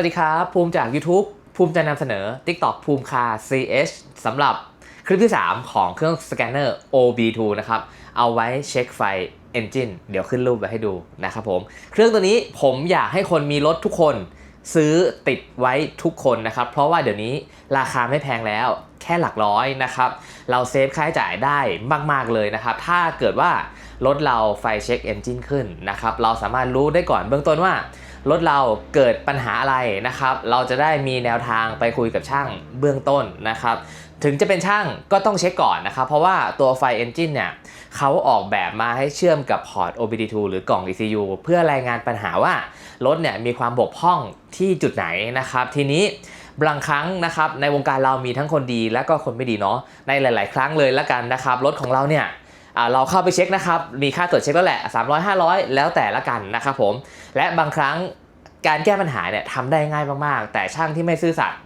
วัสดีครับ ภูมิจาก YouTube ภูมิจะนำเสนอ TikTok ภูมิคา CH สำหรับคลิปที่ 3 ของเครื่องสแกนเนอร์ OB2 นะครับ เอาไว้เช็คไฟ Engine เดี๋ยวขึ้นรูปไว้ให้ดูนะครับผม เครื่องตัวนี้ผมอยากให้คนมีรถทุกคนซื้อติดไว้ทุกคนนะครับ เพราะว่าเดี๋ยวนี้ราคาไม่แพงแล้วแค่หลักร้อยนะครับ เราเซฟค่าใช้จ่ายได้มาก ๆ เลยนะครับ ถ้าเกิดว่ารถเราไฟเช็คเอนจินขึ้นนะครับ เราสามารถรู้ได้ก่อนเบื้องต้นว่า รถเราเกิดปัญหาอะไรนะครับ เราจะได้มีแนวทางไปคุยกับช่างเบื้องต้นนะครับ ถึงจะเป็นช่างก็ต้องเช็คก่อนนะครับ เพราะว่าตัวไฟ Engine เนี่ยเขาออกแบบมาให้เชื่อมกับพอร์ต OBD2 หรือกล่อง ECU เพื่อรายงานปัญหาว่ารถเนี่ยมีความบกพร่องที่จุดไหนนะครับ ทีนี้บางครั้งนะครับในวงการเรามีทั้งคนดีและก็คนไม่ดีเนาะในหลาย ๆ ครั้งเลยละกันนะครับรถของเราเนี่ย เราเข้าไปเช็คนะครับ มีค่าตรวจเช็คแล้วแหละ 300 500 แล้วแต่ละกันนะครับผม และบางครั้งการแก้ปัญหาเนี่ยทำได้ง่ายมากๆ แต่ช่างที่ไม่ซื่อสัตย์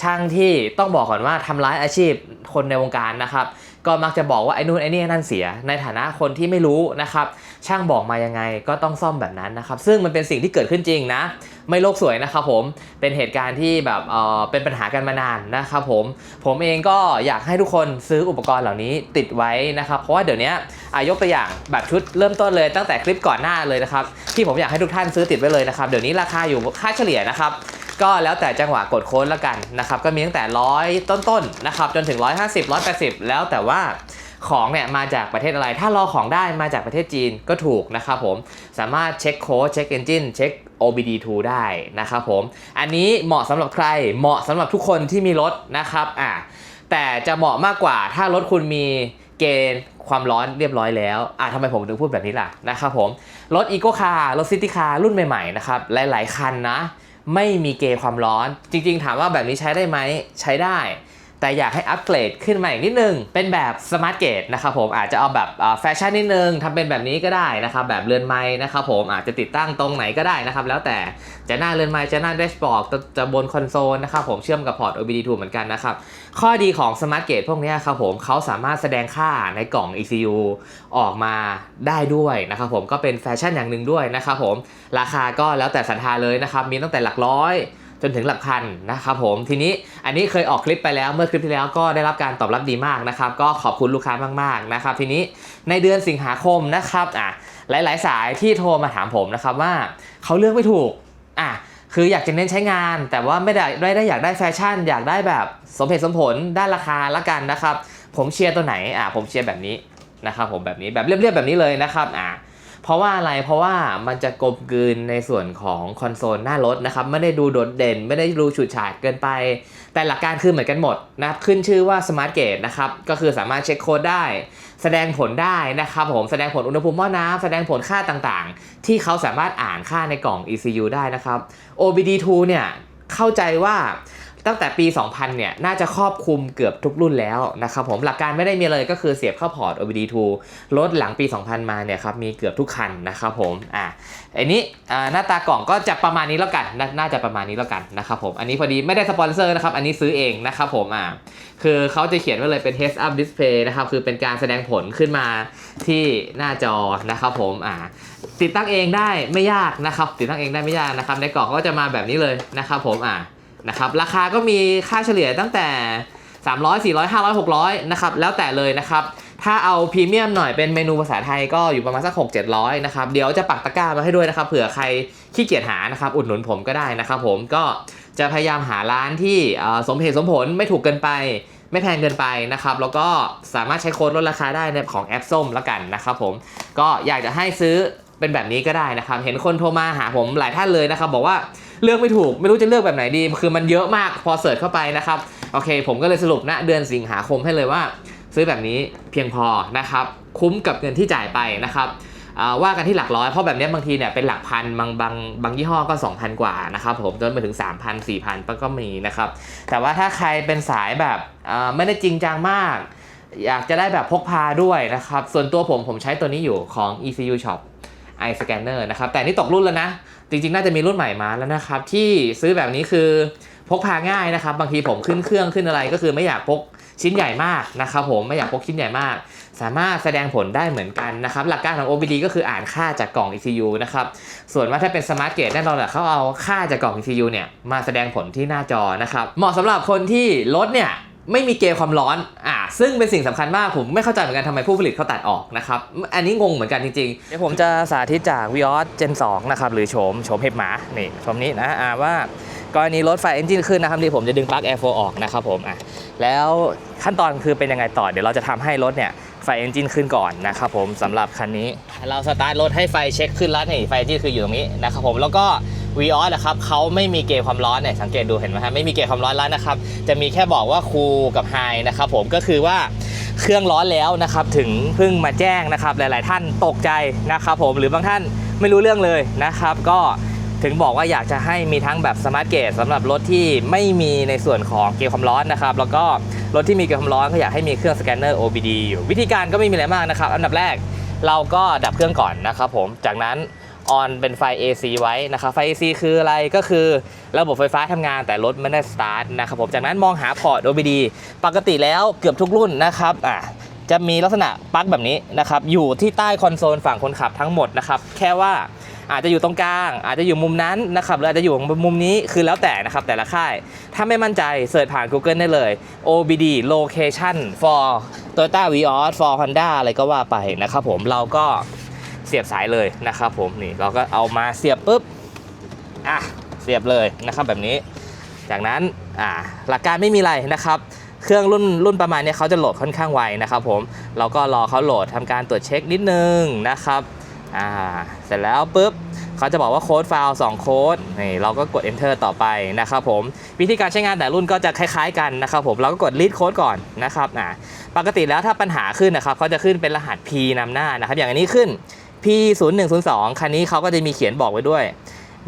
ช่างที่ต้องบอกก่อนว่าทำร้ายอาชีพคนในวงการนะครับ ก็มักจะบอกว่าไอ้นู่นไอ้นี่นั่นเสีย ในฐานะคนที่ไม่รู้นะครับ ช่างบอกมายังไงก็ต้องซ่อมแบบนั้นนะครับซึ่งมันเป็นสิ่งที่เกิดขึ้นจริงนะ ไม่โลกสวยนะครับผมเป็นเหตุการณ์ที่แบบเออเป็นปัญหากันมานานนะครับผมผมเองก็อยากให้ทุกคนซื้ออุปกรณ์เหล่านี้ติดไว้นะครับ เพราะว่าเดี๋ยวนี้อายกตัวอย่างแบบชุดเริ่มต้นเลยตั้งแต่คลิปก่อนหน้าเลยนะครับที่ผมอยากให้ทุกท่านซื้อติดไว้เลยนะครับเดี๋ยวนี้ราคาอยู่ค่าเฉลี่ยนะครับก็แล้วแต่จังหวะกดโค้ดแล้วกันนะครับก็มีตั้งแต่ร้อยต้นๆนะครับจนถึง 150 180 แล้วแต่ว่า ของเนี่ยมาจากประเทศอะไร ถ้ารอของได้มาจากประเทศจีนก็ถูกนะครับผม สามารถเช็คโค้ดเช็คเอนจินเช็ค OBD2 ได้นะครับผม อันนี้เหมาะสำหรับใคร เหมาะสำหรับทุกคนที่มีรถนะครับอะแต่จะเหมาะมากกว่าถ้ารถคุณมีเกณฑ์ความร้อนเรียบร้อยแล้ว อะทำไมผมถึงพูดแบบนี้ล่ะนะครับผม รถอีโกคาร์รถซิตี้คาร์รุ่นใหม่ๆนะครับ หลายๆ คันนะ ไม่มีเกณฑ์ความร้อน จริงๆ ถามว่าแบบนี้ใช้ได้ไหม ใช้ได้ แต่อยากให้อัปเกรดขึ้นมาอีกนิดนึง เป็นแบบสมาร์ทเกตนะครับผมอาจจะเอาแบบแฟชั่นนิดนึงทำเป็นแบบนี้ก็ได้นะครับแบบเรือนไม้นะครับผมอาจจะติดตั้งตรงไหนก็ได้นะครับแล้วแต่จะหน้าเรือนไม้จะหน้าแดชบอร์ดจะบนคอนโซลนะครับผมเชื่อมกับพอร์ต OBD2 เหมือนกันนะครับข้อดีของสมาร์ทเกตพวกนี้ครับผมเขาสามารถแสดงค่าในกล่อง ECU ออกมาได้ด้วยนะครับผมก็เป็นแฟชั่นอย่างหนึ่งด้วยนะครับผมราคาก็แล้วแต่ศรัทธาเลยนะครับมีตั้งแต่หลักร้อย จนถึงหลักพันนะครับผมทีนี้อันนี้เคยออกคลิปไปแล้วเมื่อคลิปที่แล้วก็ได้รับการตอบรับดีมากนะครับ ก็ขอบคุณลูกค้ามากๆนะครับ ทีนี้ในเดือนสิงหาคมนะครับอะหลายๆ สายที่โทรมาถามผมนะครับว่าเขาเลือกไม่ถูกอะคืออยากจะเน้นใช้งาน แต่ว่าไม่ได้ไม่ได้อยากได้แฟชั่น อยากได้แบบสมเหตุสมผลด้านราคาละกันนะครับ ผมเชียร์ตัวไหนอะผมเชียร์แบบนี้นะครับผมแบบนี้แบบเรียบๆแบบนี้เลยนะครับอะ เพราะว่าอะไรเพราะว่ามันจะกลมกลืนในส่วนของคอนโซลหน้ารถนะครับ ไม่ได้ดูโดดเด่น ไม่ได้ดูฉูดฉาดเกินไป แต่หลักการคือเหมือนกันหมดนะครับขึ้นชื่อว่า Smart Gate นะครับก็คือสามารถเช็คโค้ดได้ แสดงผลได้นะครับผมแสดงผลอุณหภูมิหม้อน้ำแสดงผลค่าต่างๆ ที่เขาสามารถอ่านค่าในกล่อง ECU ได้นะครับ OBD2 เนี่ยเข้าใจว่า ตั้งแต่ปี 2000 เนี่ย น่าจะครอบคลุมเกือบทุกรุ่นแล้วนะครับผม หลักการไม่ได้มีเลยก็คือเสียบเข้าพอร์ต OBD2 รถหลังปี 2000 มาเนี่ยครับ มีเกือบทุกคันนะครับผม อะอันนี้หน้าตากล่องก็จะประมาณนี้แล้วกันนน่าจะประมาณนี้แล้วกันนะครับผม อันนี้พอดีไม่ได้สปอนเซอร์นะครับ อันนี้ซื้อเองนะครับผม อ่า คือเขาจะเขียนไว้เลยเป็น heads up display นะครับ คือเป็นการแสดงผลขึ้นมาที่หน้าจอนะครับผม อ่า ติดตั้งเองได้ไม่ยากนะครับ ติดตั้งเองได้ไม่ยากนะครับ ในกล่องก็จะมาแบบนี้เลยนะครับผม อ่า นะครับราคาก็มีค่าเฉลี่ยตั้งแต่ 300 400 500 600นะครับแล้วแต่เลยนะครับถ้าเอาพรีเมียมหน่อยเป็นเมนูภาษาไทยก็อยู่ประมาณสัก 6 700นะครับเดี๋ยวจะปักตะกร้ามาให้ด้วยนะครับเผื่อใครขี้เกียจหานะครับอุดหนุนผมก็ได้นะครับผมก็จะพยายามหาร้านที่สมเหตุสมผลไม่ถูกเกินไป ไม่แพงเกินไปนะครับแล้วก็สามารถใช้โค้ดลดราคาได้ในของแอปส้มละกันนะครับผมก็อยากจะให้ซื้อเป็นแบบนี้ก็ได้นะครับ เห็นคนโทรมาหาผมหลายท่านเลยนะครับ บอกว่า เลือกไม่ถูกไม่รู้จะเลือกแบบไหนดี คือมันเยอะมากพอเสิร์ชเข้าไปนะครับโอเค ผมก็เลยสรุปณเดือนสิงหาคมให้เลยว่า ซื้อแบบนี้เพียงพอนะครับคุ้มกับเงินที่จ่ายไปนะครับว่ากันที่หลักร้อยเพราะแบบนี้บางทีเนี่ยเป็นหลักพันบางบางบางยี่ห้อก็ 2,000 กว่านะครับผมจนไปถึง 3,000 4,000ก็มีนะครับแต่ว่าถ้าใครเป็นสายแบบไม่ได้จริงจังมาก อยากจะได้แบบพกพาด้วยนะครับส่วนตัวผมผมใช้ตัวนี้อยู่ของ ECU Shop i Scanner นะครับ แต่นี่ตกรุ่นแล้วนะ จริงๆ น่าจะมีรุ่นใหม่มาแล้วนะครับ ที่ซื้อแบบนี้คือพกพาง่ายนะครับ บางทีผมขึ้นเครื่องขึ้นอะไรก็คือไม่อยากพกชิ้นใหญ่มากนะครับผมไม่อยากพกชิ้นใหญ่มาก สามารถแสดงผลได้เหมือนกันนะครับ หลักการของ OBD ก็คืออ่านค่าจากกล่อง ECU นะครับ ส่วนว่าถ้าเป็น Smart Gate แน่นอนแหละเขาเอาค่าจากกล่อง ECU เนี่ยมาแสดงผลที่หน้าจอนะครับ เหมาะสำหรับคนที่รถเนี่ย ไม่มีเกณฑ์ความร้อน อ่า ซึ่งเป็นสิ่งสำคัญมาก ผมไม่เข้าใจเหมือนกันทำไมผู้ผลิตเขาตัดออกนะครับ อันนี้งงเหมือนกันจริงๆ เดี๋ยวผมจะสาธิตจาก Vios Gen 2นะครับ หรือโฉมโฉมเห็บหมา นี่โฉมนี้นะ อ่าว่ากรณีรถไฟเอนจินขึ้นนะครับที่ผมจะดึงปลั๊ก Air 4ออกนะครับผม อะ แล้วขั้นตอนคือเป็นยังไงต่อ เดี๋ยวเราจะทำให้รถเนี่ยไฟเอนจินขึ้นก่อนนะครับผมสำหรับคันนี้ เราสตาร์ทรถให้ไฟเช็คขึ้นแล้วนี่ ไฟเอนจินคืออยู่ตรงนี้นะครับผม แล้วก็ วีออสนะครับเขาไม่มีเกณฑ์ความร้อนเนี่ยสังเกตดูเห็นไหมฮะไม่มีเกณฑ์ความร้อนแล้วนะครับ จะมีแค่บอกว่าคูลกับไฮนะครับผมก็คือว่าเครื่องร้อนแล้วนะครับถึงเพิ่งมาแจ้งนะครับ หลาย ๆ ท่านตกใจนะครับผมหรือบางท่านไม่รู้เรื่องเลยนะครับ ก็ถึงบอกว่าอยากจะให้มีทั้งแบบสมาร์ทเกจสำหรับรถที่ไม่มีในส่วนของเกณฑ์ความร้อนนะครับ แล้วก็รถที่มีเกณฑ์ความร้อนก็อยากให้มีเครื่องสแกนเนอร์ OBD อยู่วิธีการก็ไม่มีอะไรมากนะครับ อันดับแรกเราก็ดับเครื่องก่อนนะครับผมจากนั้น ออนเป็นไฟ AC ไว้นะครับไฟ AC คืออะไรก็คือระบบไฟฟ้าทำงานแต่รถไม่ได้สตาร์ทนะครับผมจากนั้นมองหาพอร์ต OBD ปกติแล้วเกือบทุกรุ่นนะครับอะจะมีลักษณะปลั๊กแบบนี้นะครับอยู่ที่ใต้คอนโซลฝั่งคนขับทั้งหมดนะครับแค่ว่าอาจจะอยู่ตรงกลาง อาจจะอยู่มุมนั้นนะครับหรืออาจจะอยู่มุมนี้คือแล้วแต่นะครับแต่ละค่าย ถ้าไม่มั่นใจเสิร์ชผ่าน Google ได้เลย OBD location for Toyota Vios for Honda อะไรก็ว่าไปนะครับผมเราก็ เสียบสายเลยนะครับผมนี่เราก็เอามาเสียบปุ๊บอะเสียบเลยนะครับแบบนี้ จากนั้นอ่าหลักการไม่มีอะไรนะครับเครื่องรุ่นรุ่นประมาณนี้เขาจะโหลดค่อนข้างไวนะครับผมเราก็รอเขาโหลดทำการตรวจเช็คนิดนึงนะครับอ่าเสร็จแล้วปุ๊บเขาจะบอกว่าโค้ดไฟล์2โค้ดนี่เราก็กด enter ต่อไปนะครับผมวิธีการใช้งานแต่รุ่นก็จะคล้ายๆกันนะครับผมเราก็กด read code ก่อนนะครับอ่าปกติแล้วถ้าปัญหาขึ้นนะครับเขาจะขึ้นเป็นรหัส P นำหน้านะครับอย่างอันนี้ขึ้น P0102 คันนี้เขาก็จะมีเขียนบอกไว้ด้วย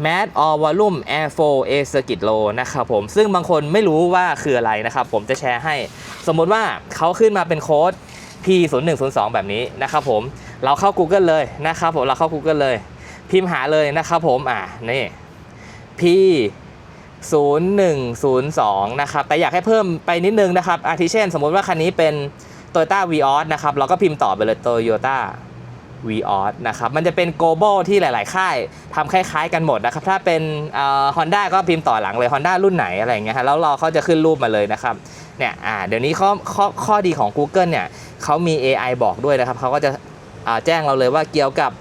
Mat or Volume Air 4 A Circuit Low นะครับผม ซึ่งบางคนไม่รู้ว่าคืออะไรนะครับ ผมจะแชร์ให้ สมมติว่าเขาขึ้นมาเป็นโค้ด P0102 แบบนี้นะครับผม เราเข้า Google เลยนะครับผม เราเข้า Google เลย พิมพ์หาเลยนะครับผม อ่านี่ P 0102 นะครับ แต่อยากให้เพิ่มไปนิดนึงนะครับ อาทิเช่น สมมติว่าคันนี้เป็น Toyota Vios นะครับ เราก็พิมพ์ต่อไปเลย Toyota v ีออสนะครับมันจะเป็น global ที่หลาย ๆ ค่ายทำคล้าย ๆ กันหมดนะครับ ถ้าเป็นฮอนด้าก็พิมพ์ต่อหลังเลย Honda รุ่นไหนอะไรอย่างเงี้ยฮะแล้วรอเขาจะขึ้นรูปมาเลยนะครับเนี่ยอ่าเดี๋ยวนี้ข้อข้อข้อดีของ Google เนี่ยเขามี AI บอกด้วยนะครับเขาก็จะแจ้งเราเลยว่าเกี่ยวกับ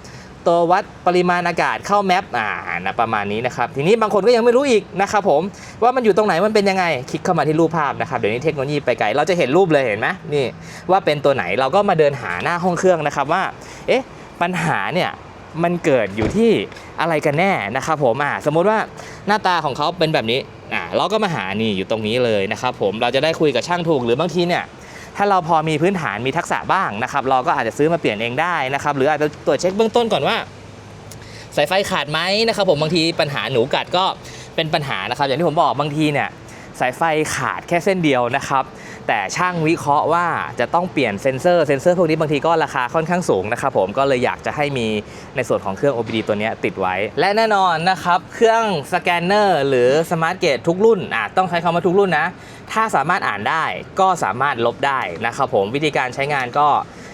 ตัววัดปริมาณอากาศเข้าแมปอ่านะประมาณนี้นะครับ ทีนี้บางคนก็ยังไม่รู้อีกนะครับผมว่ามันอยู่ตรงไหนมันเป็นยังไง คลิกเข้ามาที่รูปภาพนะครับเดี๋ยวนี้เทคโนโลยีไปไกลเราจะเห็นรูปเลยเห็นไหมนี่ว่าเป็นตัวไหนเราก็มาเดินหาหน้าห้องเครื่องนะครับว่าเอ๊ะปัญหาเนี่ยมันเกิดอยู่ที่อะไรกันแน่นะครับผมอ่าสมมุติว่าหน้าตาของเขาเป็นแบบนี้อ่าเราก็มาหานี่อยู่ตรงนี้เลยนะครับผมเราจะได้คุยกับช่างถูกหรือบางทีเนี่ย ถ้าเราพอมีพื้นฐานมีทักษะบ้างนะครับ เราก็อาจจะซื้อมาเปลี่ยนเองได้นะครับ หรืออาจจะตรวจเช็คเบื้องต้นก่อนว่า สายไฟขาดไหมนะครับ ผมบางทีปัญหาหนูกัดก็เป็นปัญหานะครับ อย่างที่ผมบอกบางทีเนี่ยสายไฟขาดแค่เส้นเดียวนะครับ แต่ช่างวิเคราะห์ว่าจะต้องเปลี่ยนเซ็นเซอร์เซ็นเซอร์พวกนี้บางทีก็ราคาค่อนข้างสูงนะครับผมก็เลยอยากจะให้มีในส่วนของเครื่อง OBD ตัวนี้ติดไว้ และแน่นอนนะครับเครื่องสแกนเนอร์หรือสมาร์ทเกตทุกรุ่นอะต้องใช้คำว่าทุกรุ่นนะ ถ้าสามารถอ่านได้ก็สามารถลบได้นะครับผมวิธีการใช้งานก็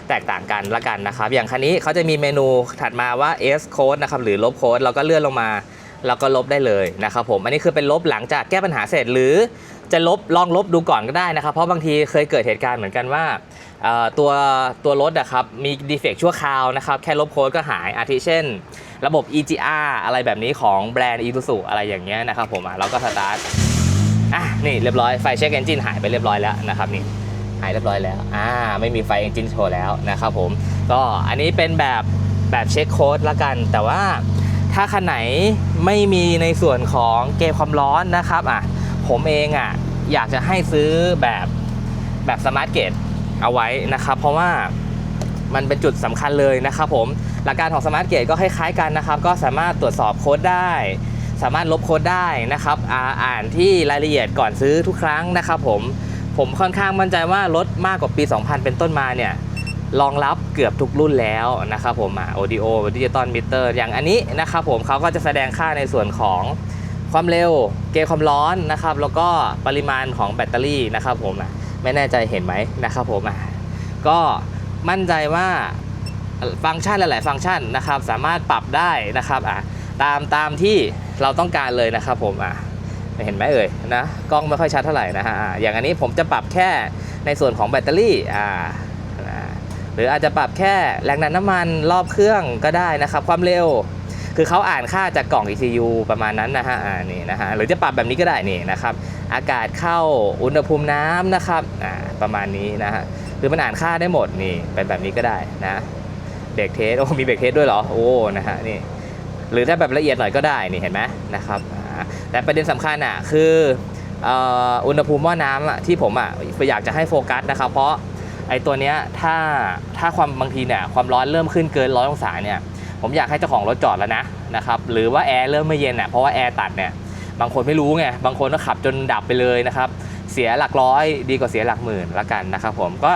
แตกต่างกันละกันนะครับ อย่างคันนี้เขาจะมีเมนูถัดมาว่า S code นะครับหรือลบโค้ดเราก็เลื่อนลงมา แล้วก็ลบได้เลยนะครับผมอันนี้คือเป็นลบหลังจากแก้ปัญหาเสร็จหรือจะลบลองลบดูก่อนก็ได้นะครับ เพราะบางทีเคยเกิดเหตุการณ์เหมือนกันว่าตัวตัวรถอะครับมีดีเฟกชั่วคราวนะครับแค่ลบโค้ดก็หายอาทิเช่น ระบบ EGR อะไรแบบนี้ของแบรนด์ Isuzu อะไรอย่างเงี้ยนะครับผมเราก็สตาร์ทอะนี่เรียบร้อยไฟเช็คเอนจินหายไปเรียบร้อยแล้วนะครับนี่หายเรียบร้อยแล้วอ่าไม่มีไฟเอนจินโชว์แล้วนะครับผมก็อันนี้เป็นแบบแบบเช็คโค้ดละกันแต่ว่า ถ้าคันไหนไม่มีในส่วนของเกมความร้อนนะครับอะผมเองอะอยากจะให้ซื้อแบบแบบสมาร์ทเกตเอาไว้นะครับ เพราะว่ามันเป็นจุดสำคัญเลยนะครับผมหลักการของสมาร์ทเกตก็คล้ายๆกันนะครับ ก็สามารถตรวจสอบโค้ดได้ สามารถลบโค้ดได้นะครับอ่านที่รายละเอียดก่อนซื้อทุกครั้งนะครับผมผมค่อนข้างมั่นใจว่ารถมากกว่าปี 2000 เป็นต้นมาเนี่ย รองรับเกือบทุกรุ่นแล้วนะครับผมอะ audio ดิจิตอลมิเตอร์อย่างอันนี้นะครับผมเขาก็จะแสดงค่าในส่วนของความเร็ว เกมความร้อนนะครับ แล้วก็ปริมาณของแบตเตอรี่นะครับผมอะไม่แน่ใจเห็นไหมนะครับผมอะก็มั่นใจว่าฟังก์ชันหลาย ๆ ฟังก์ชันนะครับ สามารถปรับได้นะครับอะตามตามที่เราต้องการเลยนะครับผมอะเห็นไหมเอ่ยนะกล้องไม่ค่อยชัดเท่าไหร่นะฮะอย่างอันนี้ผมจะปรับแค่ในส่วนของแบตเตอรี่อ่า หรืออาจจะปรับแค่แรงดันน้ำมันรอบเครื่องก็ได้นะครับ ความเร็ว คือเขาอ่านค่าจากกล่อง ECU ประมาณนั้นนะฮะอ่านี่นะฮะหรือจะปรับแบบนี้ก็ได้นี่นะครับ อากาศเข้าอุณหภูมิน้ำนะครับอ่าประมาณนี้นะฮะคือมันอ่านค่าได้หมดนี่เป็นแบบนี้ก็ได้นะเบรกเทสโอ้มีเบรกเทสด้วยเหรอโอ้นะฮะนี่หรือถ้าแบบละเอียดหน่อยก็ได้นี่เห็นไหมนะครับแต่ประเด็นสำคัญอะคืออ่ออุณหภูมิหม้อน้ำอะที่ผมอะอยากจะให้โฟกัสนะครับ เพราะ ไอ้ตัวเนี้ยถ้าถ้าความบางทีเนี่ยความร้อนเริ่มขึ้นเกินร้อยองศาเนี่ยผมอยากให้เจ้าของรถจอดแล้วนะนะครับหรือว่าแอร์เริ่มไม่เย็นอะเพราะว่าแอร์ตัดเนี่ยบางคนไม่รู้ไงบางคนก็ขับจนดับไปเลยนะครับเสียหลักร้อยดีกว่าเสียหลักหมื่นละกันนะครับผมก็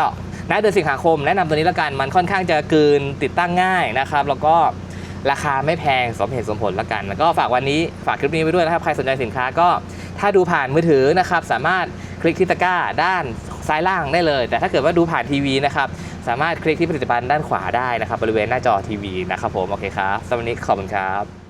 ณเดือนสิงหาคมแนะนำตัวนี้ละกันมันค่อนข้างจะกืนติดตั้งง่ายนะครับแล้วก็ราคาไม่แพงสมเหตุสมผลละกัน แล้วก็ฝากวันนี้ฝากคลิปนี้ไว้ด้วยนะครับใครสนใจสินค้าก็ถ้าดูผ่านมือถือนะครับสามารถคลิกที่ตะกร้าด้าน ซ้ายล่างได้เลย แต่ถ้าเกิดว่าดูผ่านทีวีนะครับสามารถคลิกที่ผลิตภัณฑ์ด้านขวาได้นะครับบริเวณหน้าจอทีวีนะครับผมโอเคครับสำหรับวันนี้ขอบคุณครับ